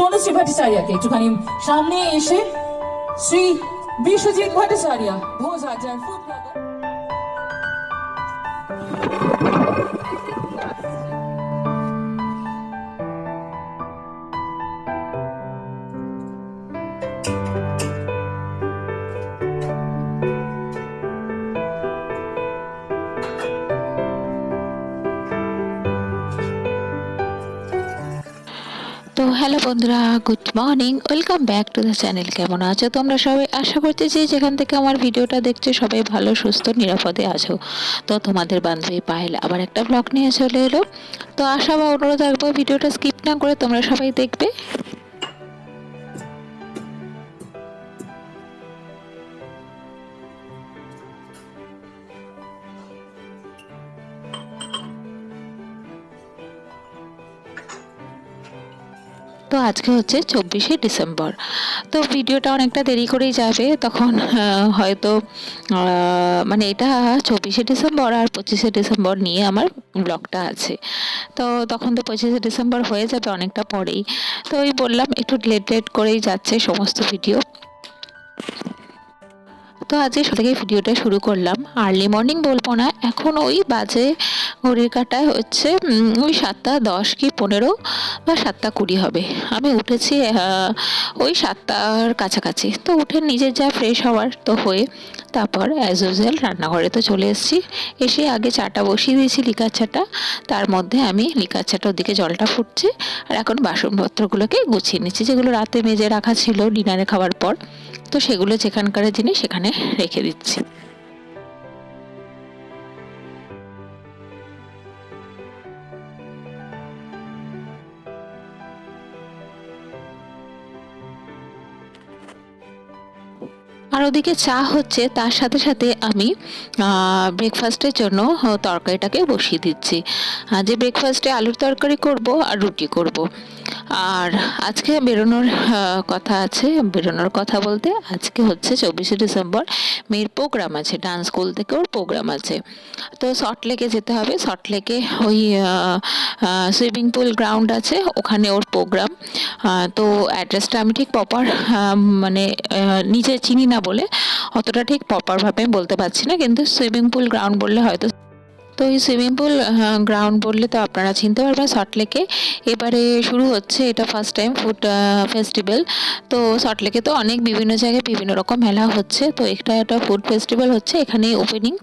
তনুশ্রী ভট্টাচার্যকে একটুখানি সামনে এসে শ্রী বিশ্বজিৎ ভট্টাচার্য ভোজ হাজার ফুড ব্লগার হ্যালো বন্ধুরা, good morning, welcome back to the channel, কেমন আছো তোমরা সবাই? আশা করতে যে যেখান থেকে আমার ভিডিওটা দেখছ সবাই ভালো, সুস্থ, নিরাপদে আছো। তো তোমাদের বান্ধবী পায়েল আবার একটা ব্লগ নিয়ে চলে এলো। তো আশা বা অনুরোধ রাখব ভিডিওটা স্কিপ না করে তোমরা সবাই দেখবে। তো আজকে হচ্ছে চব্বিশে ডিসেম্বর। তো ভিডিওটা অনেকটা দেরি করেই যাবে, তখন হয়তো মানে এটা চব্বিশে ডিসেম্বর আর পঁচিশে ডিসেম্বর নিয়ে আমার ব্লগটা আছে। তো তখন তো পঁচিশে ডিসেম্বর হয়ে যাবে অনেকটা পরেই। তো ওই বললাম, একটু লেট লেট করেই যাচ্ছে সমস্ত ভিডিও। তো আজকে থেকে ভিডিওটা শুরু করলাম। আর্লি মর্নিং বলব না, এখন ওই বাজে ঘড়ির কাটায় হচ্ছে ওই সাতটা দশ কি পনেরো বা সাতটা কুড়ি হবে। আমি উঠেছি ওই সাতটার কাছাকাছি। তো উঠে নিজের যা ফ্রেশ হওয়ার তো হয়ে, তারপর অ্যাজ ইউজুয়াল রান্নাঘরে তো চলে এসেছি। এসে আগে চাটা বসিয়ে দিয়েছি লিকার চাটা, তার মধ্যে আমি লিকার চাটা ওদিকে জলটা ফুটছে, আর এখন বাসনপত্রগুলোকে গুছিয়ে নিচ্ছি, যেগুলো রাতে মেজে রাখা ছিল ডিনারে খাওয়ার পর। তো সেগুলো যেখানকার জিনিস সেখানে রেখে দিচ্ছি। আর ওদিকে চা হচ্ছে, তার সাথে সাথে আমি ব্রেকফাস্টের জন্য তরকারিটাকে বসিয়ে দিচ্ছি। যে ব্রেকফাস্টে আলুর তরকারি করব আর রুটি করব। আর আজকে বেরোনোর কথা আছে, বেরোনোর কথা বলতে আজকে হচ্ছে চব্বিশে ডিসেম্বর, মেয়ের প্রোগ্রাম আছে ডান্স স্কুল থেকে ওর প্রোগ্রাম আছে। তো সল্টলেকে যেতে হবে সল্টলেকে ওই সুইমিং পুল গ্রাউন্ড আছে, ওখানে ওর প্রোগ্রাম তো অ্যাড্রেসটা আমি ঠিক প্রপার মানে নিজে চিনি না বলে অতটা ঠিক প্রপারভাবে ভাবে বলতে পারছি না কিন্তু সুইমিং পুল গ্রাউন্ড বললে হয়তো তো এই সুইমিং পুল গ্রাউন্ড বললে তো আপনারা চিনতে পারবেন সল্টলেকে এবারে শুরু হচ্ছে, এটা ফার্স্ট টাইম ফুড ফেস্টিভ্যাল তো সল্টলেকে তো অনেক বিভিন্ন জায়গায় বিভিন্ন রকম মেলা হচ্ছে। তো একটা একটা ফুড ফেস্টিভ্যাল হচ্ছে এখানে ওপেনিং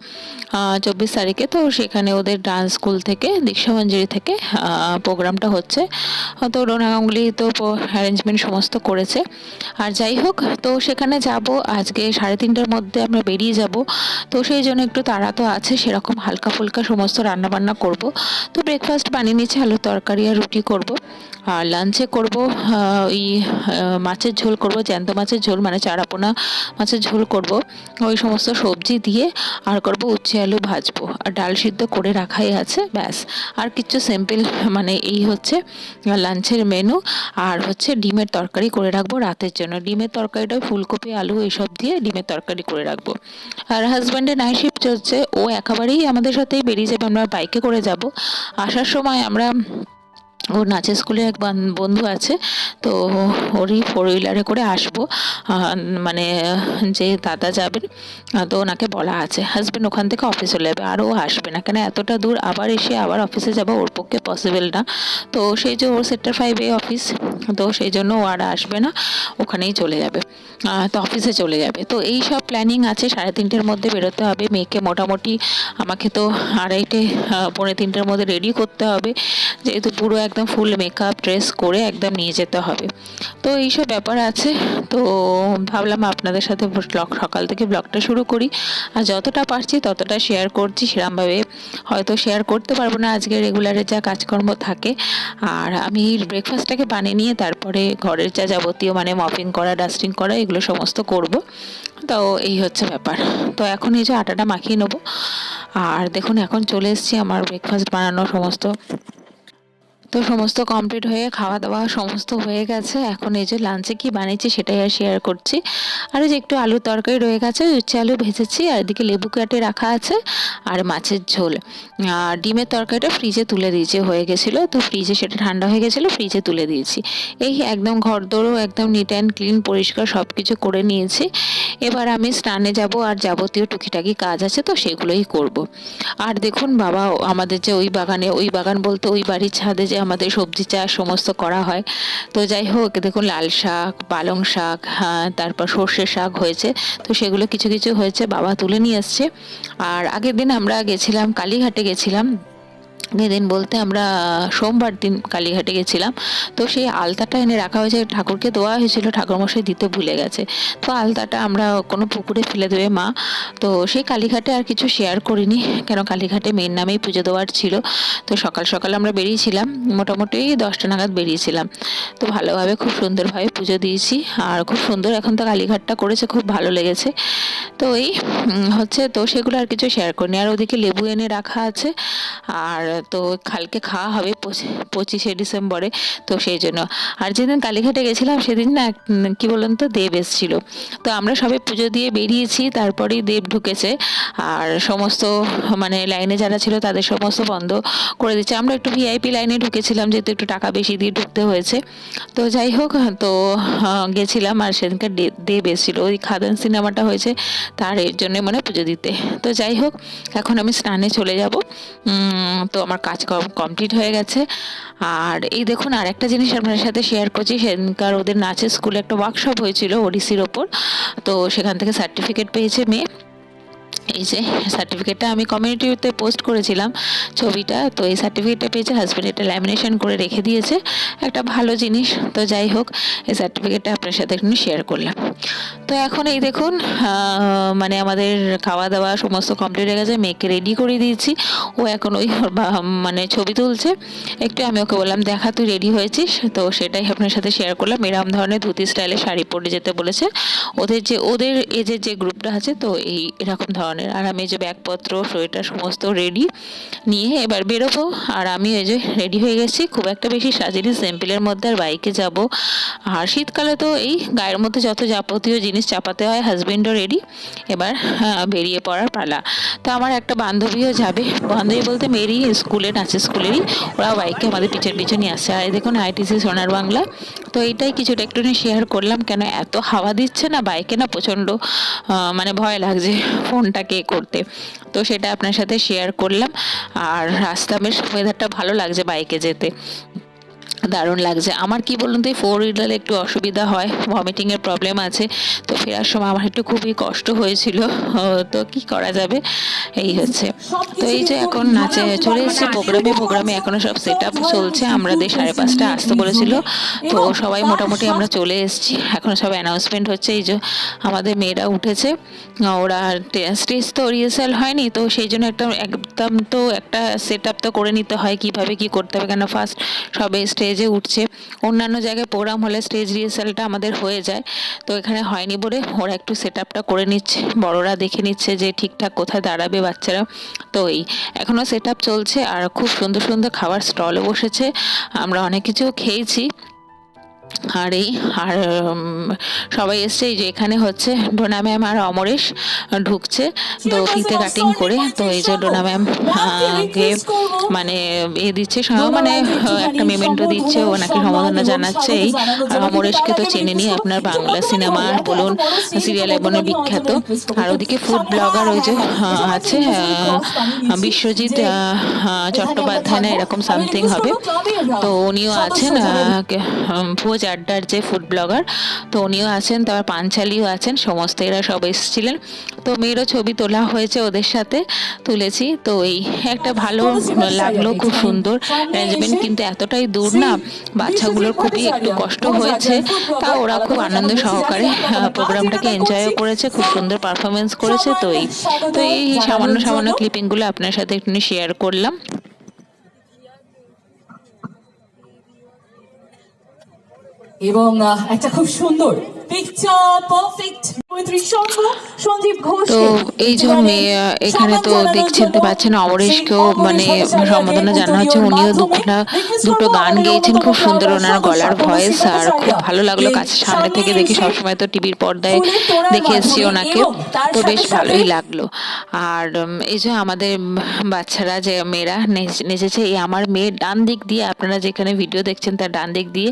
চব্বিশ তারিখে। তো সেখানে ওদের ডান্স স্কুল থেকে দীক্ষামঞ্জুরি থেকে প্রোগ্রামটা হচ্ছে। তো রোনা গাঙ্গুলি তো অ্যারেঞ্জমেন্ট সমস্ত করেছে। আর যাই হোক, তো সেখানে যাব, আজকে সাড়ে তিনটার মধ্যে আমরা বেরিয়ে যাব। তো সেই জন্য একটু তাড়া তো আছে, সেরকম হালকা ফুলকা সমস্ত রান্না বান্না করব। তো ব্রেকফাস্ট বানিয়ে নিচ্ছি আলুর তরকারি আর রুটি করব। আর লাঞ্চে করব ওই মাছের ঝোল করব, জ্যান্ত মাছের ঝোল মানে চারাপোনা মাছের ঝোল করব। ওই সমস্ত সবজি দিয়ে আর করব উচ্ছে আলু ভাজবো। আর ডাল সিদ্ধ করে রাখাই আছে, ব্যাস। আর কিছু সিম্পল মানে এই হচ্ছে লাঞ্চের মেনু আর হচ্ছে ডিমের তরকারি করে রাখব রাতের জন্য। ডিমের তরকারিটা ফুলকপি, আলু এইসব দিয়ে ডিমের তরকারি করে রাখব। আর হাজব্যান্ডের নাইট শিফট চলছে, ও একেবারেই আমাদের সাথেই বেরিয়ে যাবে আমরা বাইকে করে যাব। আসার সময় আমরা ওর নাচের স্কুলে এক বন্ধু আছে, তো ওরই ফোর হুইলারে করে আসব। মানে যে দাদা যাবেন তো ওনাকে বলা আছে। হাজবেন্ড ওখান থেকে অফিস চলে যাবে, আর ও আসবে না। কেন এতটা দূর আবার এসে আবার অফিসে যাব, ওর পক্ষে পসিবল না। তো সেই যে ওর সেক্টর ফাইভে অফিস তো সেই জন্য ও আর আসবে না, ওখানেই চলে যাবে। তো অফিসে চলে যাবে। তো এই সব প্ল্যানিং আছে, সাড়ে তিনটের মধ্যে বেরোতে হবে। মেয়েকে মোটামুটি আমাকে তো আড়াইটে পৌনে তিনটের মধ্যে রেডি করতে হবে। যেহেতু পুরো একদম ফুল মেকআপ ড্রেস করে একদম নিয়ে যেতে হবে। তো এইসব ব্যাপার আছে। তো ভাবলাম আপনাদের সাথে ব্লগ সকাল থেকে ব্লগটা শুরু করি। আর যতটা পারছি ততটা শেয়ার করছি। সেরমভাবে হয়তো শেয়ার করতে পারব না। আজকে রেগুলারের যা কাজকর্ম থাকে। আর আমি ব্রেকফাস্টটাকে বানিয়ে নিয়ে তারপরে ঘরের যা যাবতীয় মানে মপিং করা ডাস্টিং করা, এগুলো সমস্ত করব। তো এই হচ্ছে ব্যাপার। তো এখন এই যে আটাটা মাখিয়ে নেব। আর দেখুন, এখন চলে এসেছি আমার ব্রেকফাস্ট বানানো সমস্ত তো সমস্ত কমপ্লিট হয়ে খাওয়া দাওয়া সমস্ত হয়ে গেছে। এখন এই যে লাঞ্চে কি বানিয়েছি সেটাই আর শেয়ার করছি। আর এই যে একটু আলুর তরকারি রয়ে গেছে, উচ্ছে আলু ভেজেছি, আর এদিকে লেবু কাটে রাখা আছে, আর মাছের ঝোল। আর ডিমের তরকারিটা ফ্রিজে তুলে দিয়েছি, হয়ে গেছিল। তো ফ্রিজে সেটা ঠান্ডা হয়ে গেছিল ফ্রিজে তুলে দিয়েছি। এই একদম ঘর দৌড়ও একদম নিট অ্যান্ড ক্লিন পরিষ্কার সব কিছু করে নিয়েছি। এবার আমি স্নানে যাব, আর যাবতীয় টুকিটাকি কাজ আছে, তো সেগুলোই করব। আর দেখুন বাবা আমাদের যে ওই বাগানে, ওই বাগান বলতে ওই বাড়ির ছাদে যে আমাদের সবজি চাষ সমস্ত করা হয়। তো যাই হোক, দেখুন লাল শাক, পালং শাক হ্যাঁ তারপর সর্ষে শাক হয়েছে। তো সেগুলো কিছু কিছু হয়েছে, বাবা তুলে নিয়ে এসছে আর আগের দিন আমরা গেছিলাম, কালীঘাটে গেছিলাম। যেদিন বলতে আমরা সোমবার দিন কালীঘাটে গেছিলাম। তো সেই আলতাটা এনে রাখা হয়েছে, ঠাকুরকে দেওয়া হয়েছিল, ঠাকুরমশাই দিতে ভুলে গেছে। তো আলতাটা আমরা কোনো পুকুরে ফেলে দেবে মা। তো সেই কালীঘাটে আর কিছু শেয়ার করিনি, কেন কালীঘাটে মেয়ের নামেই পুজো দেওয়ার ছিল। তো সকাল সকাল আমরা বেরিয়েছিলাম, মোটামুটি দশটা নাগাদ বেরিয়েছিলাম। তো ভালোভাবে খুব সুন্দরভাবে পুজো দিয়েছি, আর খুব সুন্দর এখন তো কালীঘাটটা করেছে, খুব ভালো লেগেছে। তো এই হচ্ছে তো সেগুলো আর কিছু শেয়ার করিনি। আর ওদিকে লেবু এনে রাখা আছে, আর তো কালকে খাওয়া হবে পঁচি- পঁচিশে ডিসেম্বরে, তো সেই জন্য। আর যেদিন কালীঘাটে গেছিলাম সেদিন না কি বলুন তো, দেব এসেছিল। তো আমরা সবাই পুজো দিয়ে বেরিয়েছি, তারপরেই দেব ঢুকেছে। আর সমস্ত মানে লাইনে যারা ছিল তাদের সমস্ত বন্ধ করে দিচ্ছে। আমরা একটু ভিআইপি লাইনে ঢুকেছিলাম, যেহেতু একটু টাকা বেশি দিয়ে ঢুকতে হয়েছে। তো যাই হোক, তো গেছিলাম আর সেদিনকার দে- দেব এসেছিল। ওই খাদান সিনেমাটা হয়েছে, তার এর জন্য মানে পুজো দিতে। তো যাই হোক, এখন আমি স্নানে চলে যাব। তো আমার কাজ কমপ্লিট হয়ে গেছে। আর এই দেখুন আর একটা জিনিস আপনার সাথে শেয়ার করছি। সেদিনকার ওদের নাচের স্কুলে একটা ওয়ার্কশপ হয়েছিল, ওডিসির ওপর। তো সেখান থেকে সার্টিফিকেট পেয়েছে মেয়ে। এই যে সার্টিফিকেটটা আমি কমিউনিটিতে পোস্ট করেছিলাম ছবিটা, তো এই সার্টিফিকেটটা পেয়েছে হাজব্যান্ড এটা ল্যামিনেশন করে রেখে দিয়েছে। একটা ভালো জিনিস, তো যাই হোক, এই সার্টিফিকেটটা আপনার সাথে একটু শেয়ার করলাম। তো এখন এই দেখুন মানে আমাদের খাওয়া দাওয়া সমস্ত কমপ্লিট হয়ে গেছে মেয়েকে রেডি করে দিয়েছি। ও এখন ওই মানে ছবি তুলছে। একটু আমি ওকে বললাম, দেখা, তুই রেডি হয়েছিস? তো সেটাই আপনার সাথে শেয়ার করলাম। এরকম ধরনের ধুতি স্টাইলে শাড়ি পরে যেতে বলেছে। ওদের যে, ওদের এজের যে গ্রুপটা আছে, তো এই এরকম ধরনের আর আমি যে ব্যাগপত্র, সোয়েটার সমস্ত রেডি নিয়ে এবার বেরোবো। আর আমি এই যে রেডি হয়ে গেছি। খুব একটা বেশি সাজিনি সিম্পলের মধ্যে আর বাইকে যাব। আর শীতকালে তো এই গায়ের মধ্যে যত যাবতীয় জিনিস চাপাতে হয় হাজবেন্ডও রেডি এবার বেরিয়ে পড়ার পালা। তো আমার একটা বান্ধবীও যাবে। বান্ধবী বলতে মেয়েরই স্কুলে নাচের স্কুলেরই। ওরা বাইকে আমাদের পিছন পিছন নিয়ে আসছে আর দেখুন আইটিসি সোনার বাংলা। তো এইটাই কিছুটা একটু শেয়ার করলাম। কেন এত হাওয়া দিচ্ছে না? বাইকে না প্রচণ্ড মানে ভয় লাগছে। ফোনটাকে করতে। তো সেটা আপনার সাথে শেয়ার করলাম। আর রাস্তা বেশ ওয়েদারটা ভালো লাগছে বাইকে যেতে। দারুণ লাগছে। আমার কি বলুন তো এই ফোর হুইলারে একটু অসুবিধা হয় ভমিটিংয়ের প্রবলেম আছে তো ফেরার সময় আমার একটু খুবই কষ্ট হয়েছিল তো কি করা যাবে? এই হচ্ছে। তো এই যে এখন নাচে চলে এসেছে প্রোগ্রামে প্রোগ্রামে এখনও সব সেট আপ চলছে আমাদের সাড়ে পাঁচটা আসতে বলেছিল তো সবাই মোটামুটি আমরা চলে এসেছি এখন সব অ্যানাউন্সমেন্ট হচ্ছে এই যে আমাদের মেয়েরা উঠেছে ওরা স্টেজ তো রিহার্সাল হয়নি তো সেই জন্য একটা একদম তো একটা সেট আপ তো করে নিতে হয় কীভাবে কি করতে হবে কেন ফার্স্ট সবে স্টেজে উঠছে। অন্যান্য জায়গায় প্রোগ্রাম হলে স্টেজ রিহার্সালটা আমাদের হয়ে যায়। তো এখানে হয়নি বলে ওরা একটু সেট আপটা করে নিচ্ছে। বড়রা দেখে নিচ্ছে যে ঠিকঠাক কোথায় দাঁড়াবে বাচ্চারা। তো এই এখনও সেট আপ চলছে আর খুব সুন্দর সুন্দর খাবার স্টলে বসেছে। আমরা অনেক কিছু খেয়েছি। আর এই আর সবাই এসছে এই যে এখানে হচ্ছে ডোনা ম্যাম আর অমরেশ ঢুকছে তো ফিতে কাটিং করে তো এই যে ডোনা ম্যাম কে মানে এ দিচ্ছে মানে একটা মেমেন্টো দিচ্ছে ওনাকে সম্বোধনা জানাচ্ছে এই। আর অমরেশকে তো চেনে নি আপনার বাংলা সিনেমা বলুন সিরিয়াল এবং বিখ্যাত। আর ওদিকে ফুড ব্লগার ওই যে আহ, আছে বিশ্বজিৎ আহ, আহ, চট্টোপাধ্যায় না এরকম সামথিং হবে। তো উনিও আছেন ভোজ আড্ডার যে ফুড ব্লগার তো উনিও আছেন তারপর পাঞ্চালিও আছেন সমস্ত এরা সব এসেছিলেন। তো মেয়েরও ছবি তোলা হয়েছে ওদের সাথে তুলেছি। তো এই একটা ভালো লাগল খুব সুন্দর। অ্যারেঞ্জমেন্ট কিন্তু এতটাই দূর না বাচ্চাগুলোর খুবই একটু কষ্ট হয়েছে তা ওরা খুব আনন্দ সহকারে প্রোগ্রামটাকে এনজয়ও করেছে খুব সুন্দর পারফরমেন্স করেছে তো এই। তো এই সামান্য সামান্য ক্লিপিংগুলো আপনার সাথে একটু শেয়ার করলাম। এবং একটা খুব সুন্দর তো এই যে মেয়ে এখানে তো দেখছেন তো পাচ্ছেন অমরেশকেও মানে সম্বোধনা জানা হচ্ছে উনিও দুটা দুটো গান গেয়েছেন খুব সুন্দর ওনার গলার ভয়েস আর খুব ভালো লাগল কাছে সামনে থেকে দেখি সবসময় তো টিভির পর্দায় দেখে এসেছি ওনাকে তো বেশ ভালোই লাগল। আর এই যে আমাদের বাচ্চারা যে মেয়েরা নেচ- নেচেছে এই আমার মেয়ের ডান দিক দিয়ে আপনারা যেখানে ভিডিও দেখছেন তার ডান দিক দিয়ে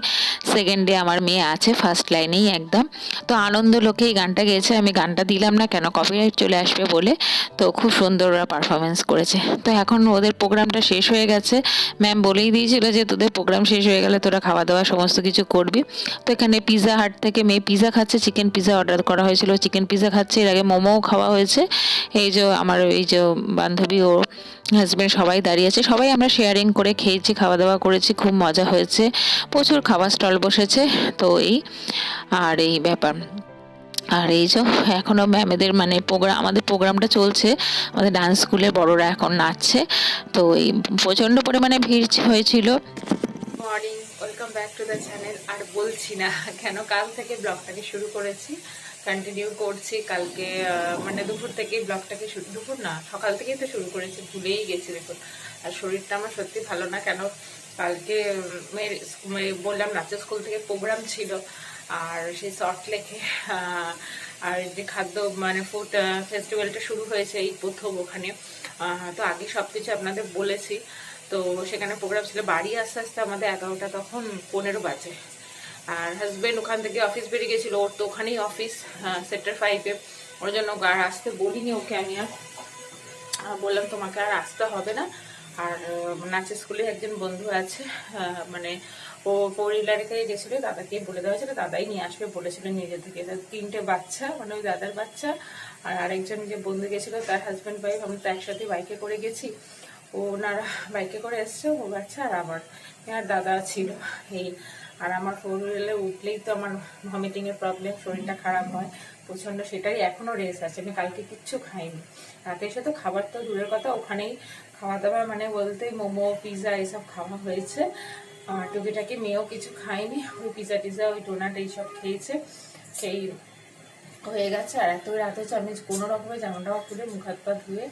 সেকেন্ডে আমার মেয়ে আছে ফার্স্ট লাইনেই একদম। তো আনন্দ লোকে এই গানটা গেয়েছে, আমি গানটা দিলাম না কেন কপিরাইট চলে আসবে বলে, তো খুব সুন্দর ওরা পারফরমেন্স করেছে। তো এখন ওদের প্রোগ্রামটা শেষ হয়ে গেছে। ম্যাম বলেই দিয়েছিল যে তোদের প্রোগ্রাম শেষ হয়ে গেলে তোরা খাওয়া দাওয়া সমস্ত কিছু করবি। তো এখানে পিৎজা হাট থেকে মেয়ে পিৎজা খাচ্ছে চিকেন পিৎজা অর্ডার করা হয়েছিল। চিকেন পিৎজা খাচ্ছে, এর আগে মোমোও খাওয়া হয়েছে। এই যে আমার এই যে বান্ধবী ও হাজব্যান্ড সবাই দাঁড়িয়ে আছে। সবাই আমরা শেয়ারিং করে খেয়েছি খাওয়া দাওয়া করেছি, খুব মজা হয়েছে। প্রচুর খাবার স্টল বসেছে। তো এই আর এই ব্যাপার। আর এই যে এখনও ম্যামেদের মানে প্রোগ্রাম আমাদের প্রোগ্রামটা চলছে। আমাদের ডান্স স্কুলে বড়রা এখন নাচছে। তো এই প্রচণ্ড পরিমাণে ভিড় হয়েছিল। Morning welcome back to the channel আর বলছি না, কেন কাল থেকে ব্লগটাকে শুরু করেছি। কন্টিনিউ করছি কালকে মানে দুপুর থেকেই ব্লগটাকে শুরু দুপুর না, সকাল থেকেই তো শুরু করেছি, ভুলেই গেছি দেখুন। আর শরীরটা আমার সত্যি ভালো না, কেন কালকে বললাম নাচের স্কুল থেকে প্রোগ্রাম ছিল। আর সেই শর্ট লেখে আর যে খাদ্য মানে ফুড ফেস্টিভ্যালটা শুরু হয়েছে এই প্রথম ওখানে। তো আগে সব কিছু আপনাদের বলেছি। তো সেখানে প্রোগ্রাম ছিল বাড়ি আস্তে আস্তে আমাদের এগারোটা তখন পনেরো বাজে। আর হাজবেন্ড ওখান থেকে অফিস বেরিয়ে গেছিল, ওর তো ওখানেই অফিস সেক্টর ফাইভে ওর জন্য আর আসতে বলিনি ওকে আমি আর। বললাম তোমাকে আর আসতে হবে না। আর নাচের স্কুলে একজন বন্ধু আছে মানে ও হুইলারে গেছিল, দাদাকে বলে দেওয়া ছিল দাদাই নিয়ে আসবে বলেছিল নিজে থেকে। তিনটে বাচ্চা মানে ওই দাদার বাচ্চা আর আরেকজন যে বন্ধু গেছিল, তার হাজব্যান্ড ওয়াইফ আমরা তো একসাথে বাইকে করে গেছি। ওনারা বাইকে করে এসছে, ও বাচ্চা আর আমার। আর দাদা ছিল, এই আর আমার ফোর হুইলে উঠলেই তো আমার ভমিটিংয়ের প্রবলেম শরীরটা খারাপ হয়, প্রচণ্ড সেটাই এখনও রেস আছে, আমি কালকে কিচ্ছু খাইনি। রাতে এসে তো খাবার তো দূরের কথা, ওখানেই খাওয়া দাওয়া মানে বলতে মোমো পিৎজা এসব খাওয়া হয়েছে। আর টুকিটাকি মেয়েও কিছু খায়নি ওই পিৎজা টিজা, ওই ডোনাট এইসব খেয়েছে। সেই হয়ে গেছে। আর এত রাত হচ্ছে আমি কোনো রকমের জামা টামা খুলে মুখ হাত পা ধুয়ে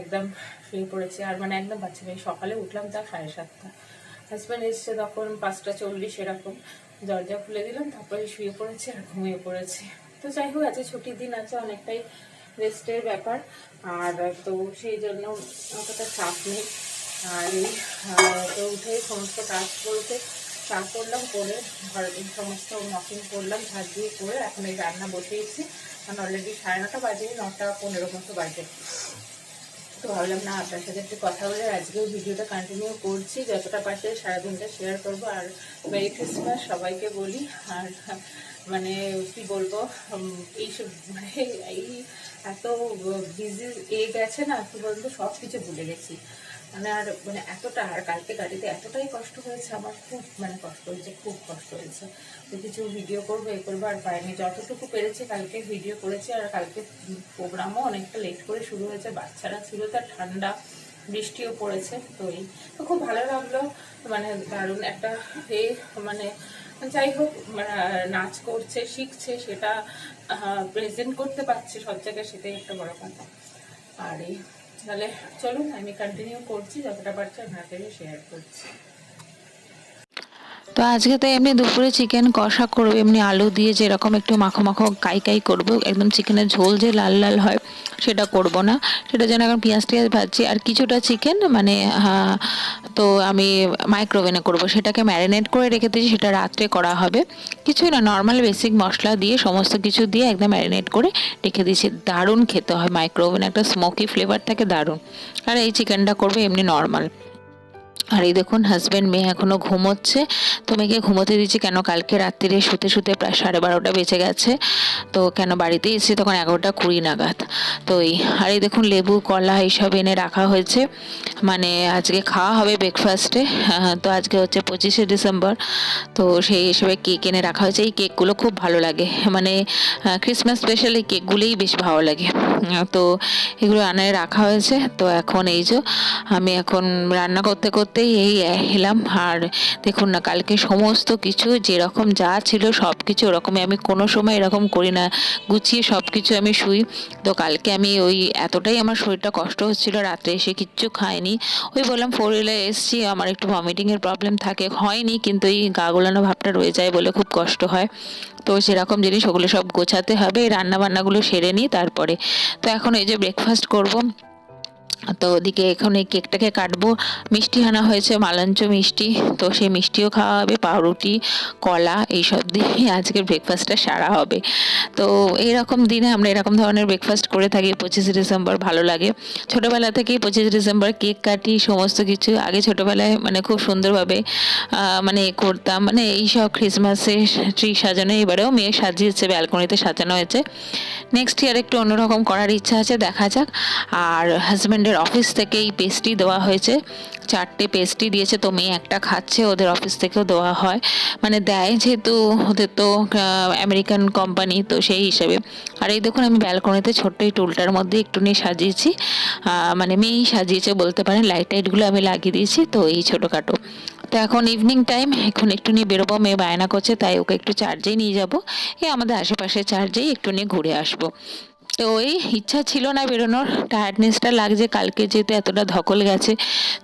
একদম শুয়ে পড়েছি। আর মানে একদম বাচ্চা মেয়ে, সকালে উঠলাম তার সাড়ে সাতটা। হাজব্যান্ড এসছে তখন পাঁচটা চল্লিশ এরকম। দরজা খুলে দিলাম, তারপরে শুয়ে পড়েছি আর ঘুমিয়ে পড়েছি। তো যাই হোক, আজকে ছুটির দিন আছে, অনেকটাই রেস্টের ব্যাপার। আর তো সেই জন্য অতটা চাপ নেই। আর তো উঠে সমস্ত কাজ করতে চা করলাম, করে ঘরের সমস্ত মকিং করলাম, ঝাড় দিয়ে করে এখন এই রান্না বসিয়েছি। কারণ অলরেডি সাড়ে নটা বাজে, নটা পনেরো মতো বাজে। তো ভাবলাম, না, আপনার সাথে একটু কথা বলে আজকেও ভিডিওটা কন্টিনিউ করছি। যতটা পাশে সারাদিনটা শেয়ার করব। আর মেরি ক্রিসমাস সবাইকে বলি। আর মানে কি বলব এইসব মানে এই এত বিজি এ গেছে না, কি বলব সব কিছু ভুলে গেছি। মানে আর মানে এতটা, আর কালকে গাড়িতে এতটাই কষ্ট হয়েছে, আমার খুব মানে কষ্ট হয়েছে, খুব কষ্ট হয়েছে। তো কিছু ভিডিও করব, এ করব, আর পাইনি যতটুকু পেরেছি, কালকে ভিডিও করেছি, আর কালকে প্রোগ্রামও অনেকটা লেট করে শুরু হয়েছে। বাচ্চারা ছিল তার ঠান্ডা, বৃষ্টিও পড়েছে, তো এই, তো খুব ভালো লাগল। মানে দারুণ একটা এ মানে যাই হোক নাচ করছে, শিখছে, সেটা প্রেজেন্ট করতে পারছে, সব জায়গায় সেটাই একটা বড় কথা। আর এই, তাহলে চলুন, আমি কন্টিনিউ করছি, যতটা পারছি আপনাদের শেয়ার করছি। তো আজকে তো এমনি দুপুরে চিকেন কষা করব, এমনি আলু দিয়ে যেরকম একটু মাখো মাখো কাই কাই করব, একদম চিকেনের ঝোল যে লাল লাল হয় সেটা করব না। সেটা যেন এখন পেঁয়াজ টিয়াজ ভাজছি, আর কিছুটা চিকেন মানে তো আমি মাইক্রোওভেনে করব। সেটাকে ম্যারিনেট করে রেখে দিয়েছি, সেটা রাত্রে করা হবে। কিছুই না নর্মাল বেসিক মশলা দিয়ে, সমস্ত কিছু দিয়ে একদম ম্যারিনেট করে রেখে দিয়েছি। দারুণ খেতে হয় মাইক্রোওভেনে একটা স্মোকি ফ্লেভার থাকে দারুণ। আর এই চিকেনটা করব এমনি নর্মাল আর এই দেখুন হাজব্যান্ড মেয়ে এখনও ঘুমোচ্ছে। তো মেয়েকে ঘুমোতে দিচ্ছি কেন? কালকে রাত্রিরে শুতে শুতে প্রায় সাড়ে বারোটা বেঁচে গেছে। তো কেন বাড়িতে এসেছি? তখন এগারোটা কুড়ি নাগাদ। তো এই, আর এই দেখুন, লেবু, কলা এইসব এনে রাখা হয়েছে। মানে আজকে খাওয়া হবে ব্রেকফাস্টে তো আজকে হচ্ছে পঁচিশে ডিসেম্বর। তো সেই হিসেবে কেক এনে রাখা হয়েছে। এই কেকগুলো খুব ভালো লাগে। মানে ক্রিসমাস স্পেশাল এই কেকগুলোই বেশ ভালো লাগে। তো এগুলো আনায় রাখা হয়েছে। তো এখন এই যে আমি এখন রান্না করতে করতেই এই এলাম। আর দেখুন না, কালকে সমস্ত কিছু যেরকম যা ছিল সব কিছু ওরকমই। আমি কোনো সময় এরকম করি না। গুছিয়ে সব কিছু আমি শুই। তো কালকে আমি ওই এতটাই আমার শরীরটা কষ্ট হচ্ছিল, রাত্রে এসে কিচ্ছু খাইনি। ওই বললাম, ফোর হুইলার এসছি। আমার একটু ভমিটিংয়ের প্রবলেম থাকে। হয়নি, কিন্তু এই গা গোলানো ভাবটা রয়ে যায় বলে খুব কষ্ট হয়। তো সেরকম জিনিস ওগুলো সব গোছাতে হবে। রান্না বান্নাগুলো সেরে নিই, তারপরে তো এখন এই যে ব্রেকফাস্ট করব। তো ওদিকে এখন এই কেকটাকে কাটবো। মিষ্টি আনা হয়েছে, মালাঞ্চ মিষ্টি। তো সেই মিষ্টিও খাওয়া হবে, পাউরুটি, কলা, এইসব দিয়ে আজকে ব্রেকফাস্টটা সারা হবে। তো এইরকম দিনে আমরা এরকম ধরনের ব্রেকফাস্ট করে থাকি, পঁচিশে ডিসেম্বর ভালো লাগে। ছোটোবেলা থেকেই পঁচিশে ডিসেম্বর কেক কাটি, সমস্ত কিছু। আগে ছোটোবেলায় মানে খুব সুন্দরভাবে মানে করতাম। মানে এইসব ক্রিসমাসে ট্রি সাজানো, এবারেও মেয়ে সাজিয়েছে ব্যালকনিতে সাজানো হয়েছে। নেক্সট ইয়ার একটু অন্যরকম করার ইচ্ছা আছে, দেখা যাক। আর হাজব্যান্ডের অফিস থেকে এই পেস্ট্রি দেওয়া হয়েছে। চারটে পেস্ট্রি দিয়েছে, তো মেয়ে একটা খাচ্ছে, ওদের অফিস থেকেও দেওয়া হয়। মানে দেয় যেহেতু, ওদের তো আমেরিকান কোম্পানি তো সেই হিসেবে। আর এই দেখুন, আমি ব্যালকনিতে ছোট্ট এই টুলটার মধ্যে একটু নিয়ে সাজিয়েছি মানে মেয়েই সাজিয়েছে বলতে পারেন লাইট টাইটগুলো আমি লাগিয়ে দিয়েছি, তো এই ছোটোখাটো। তো এখন ইভিনিং টাইম এখন একটু নিয়ে বেরোবো, মেয়ে বায়না করছে, তাই ওকে একটু চার্জেই নিয়ে যাব। এই আমাদের আশেপাশে চার্জেই একটু নিয়ে ঘুরে আসব। তো ওই ইচ্ছা ছিল না বেরোনোর টায়ার্ডনেসটা লাগছে কালকে যেহেতু এতটা ধকল গেছে,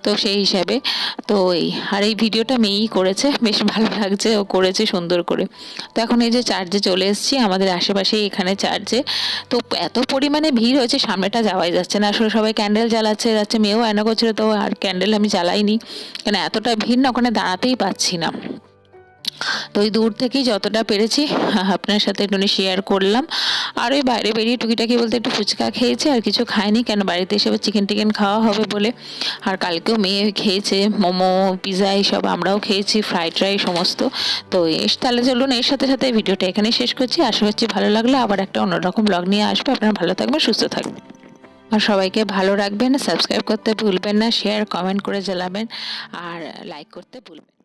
তো সেই হিসাবে তো এই আর এই ভিডিওটা মেয়েই করেছে, বেশ ভালো লাগছে, ও করেছে সুন্দর করে। তো এখন এই যে চার্জে চলে এসেছি, আমাদের আশেপাশে এখানে চার্জে তো এত পরিমাণে ভিড় হয়েছে, সামনেটা যাওয়াই যাচ্ছে না, আসলে সবাই ক্যান্ডেল জ্বালাচ্ছে, যাচ্ছে, মেয়েও আয়না করছিল, তো আর ক্যান্ডেল আমি জ্বালাইনি। কেন এতটা ভিড় না, ওখানে দাঁড়াতেই পাচ্ছি না। তো ওই দূর থেকেই যতটা পেরেছি, আপনার সাথে একটু শেয়ার করলাম। আর ওই বাইরে বেরিয়ে টুকিটাকি বলতে একটু ফুচকা খেয়েছি আর কিছু খাইনি কেন বাড়িতে এসে চিকেন টিকেন খাওয়া হবে বলে। আর কালকেও মেয়ে খেয়েছে, মোমো পিৎজা এইসব আমরাও খেয়েছি ফ্রাইড রাইস সমস্ত। তো এস, তাহলে চলুন এর সাথে সাথে ভিডিওটা এখানে শেষ করছি। আশা করছি ভালো লাগল। আবার একটা অন্যরকম ব্লগ নিয়ে আসব। আপনারা ভালো থাকবেন, সুস্থ থাকবেন। আর সবাইকে ভালো রাখবেন সাবস্ক্রাইব করতে ভুলবেন না শেয়ার কমেন্ট করে জ্বালাবেন আর লাইক করতে ভুলবেন।